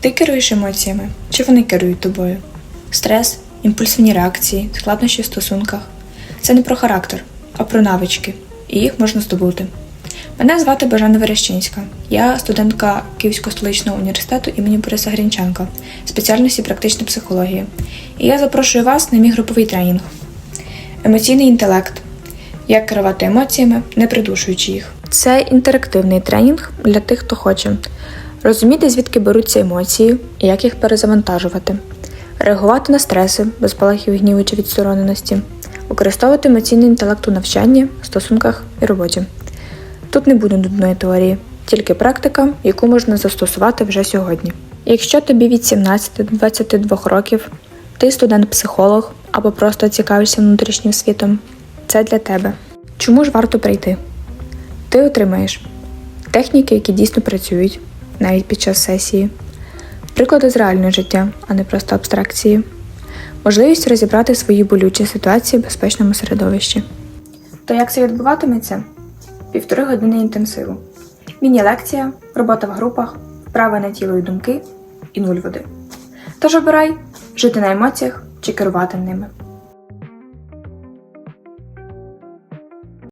Ти керуєш емоціями, чи вони керують тобою? Стрес, імпульсивні реакції, складнощі в стосунках це не про характер, а про навички, і їх можна здобути. Мене звати Бажана Верещинська. Я студентка Київського столичного університету імені Бориса Грінченка, спеціальності практична психологія. І я запрошую вас на мій груповий тренінг. Емоційний інтелект. Як керувати емоціями, не придушуючи їх. Це інтерактивний тренінг для тих, хто хоче розуміти, звідки беруться емоції і як їх перезавантажувати, реагувати на стреси, без спалахів гніву чи відстороненості, використовувати емоційний інтелект у навчанні, стосунках і роботі. Тут не буде нудної теорії, тільки практика, яку можна застосувати вже сьогодні. Якщо тобі від 17 до 22 років, ти студент-психолог або просто цікавишся внутрішнім світом, це для тебе. Чому ж варто прийти? Ти отримаєш техніки, які дійсно працюють, навіть під час сесії, приклади з реального життя, а не просто абстракції, можливість розібрати свої болючі ситуації в безпечному середовищі. То як це відбуватиметься? Півтори години інтенсиву. Міні-лекція, робота в групах, вправи на тіло і думки і нуль води. Тож обирай жити на емоціях чи керувати ними.